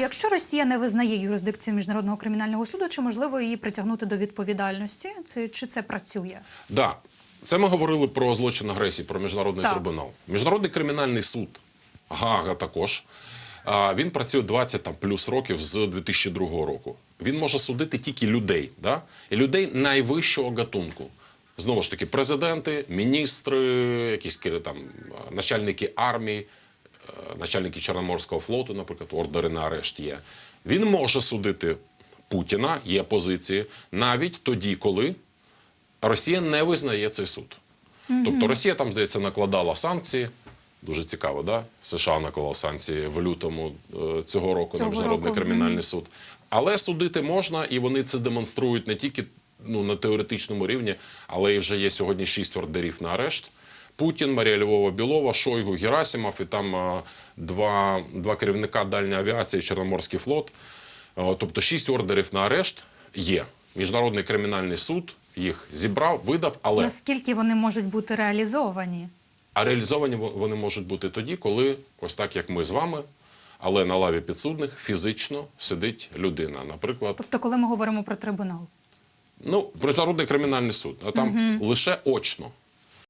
Якщо Росія не визнає юрисдикцію міжнародного кримінального суду, чи можливо її притягнути до відповідальності? Це чи це працює? Да, це ми говорили про злочин агресії, про міжнародний Так. трибунал. Міжнародний кримінальний суд Гага також. Він працює 20 там, плюс років з 2002 року. Він може судити тільки людей, да? і людей найвищого гатунку. Знову ж таки, президенти, міністри, якісь там начальники армії, начальники Чорноморського флоту, наприклад, ордери на арешт є. Він може судити Путіна, є позиції, навіть тоді, коли Росія не визнає цей суд. Тобто Росія там, здається, накладала санкції. Дуже цікаво, да? США наклала санкції в лютому е, цього року Цього на міжнародний року, кримінальний суд. Але судити можна, і вони це демонструють не тільки ну, на теоретичному рівні, але і вже є сьогодні шість ордерів на арешт. Путін, Марія Львова Білова, Шойгу, Герасимов і там два, два керівника дальньої авіації, Чорноморський флот. Тобто шість ордерів на арешт є. Міжнародний кримінальний суд їх зібрав, видав, але Наскільки вони можуть бути реалізовані? а реалізовані вони можуть бути тоді, коли ось так, як ми з вами, але на лаві підсудних фізично сидить людина. Наприклад, Тобто, коли ми говоримо про трибунал? ну, міжнародний кримінальний суд, а там лише очно.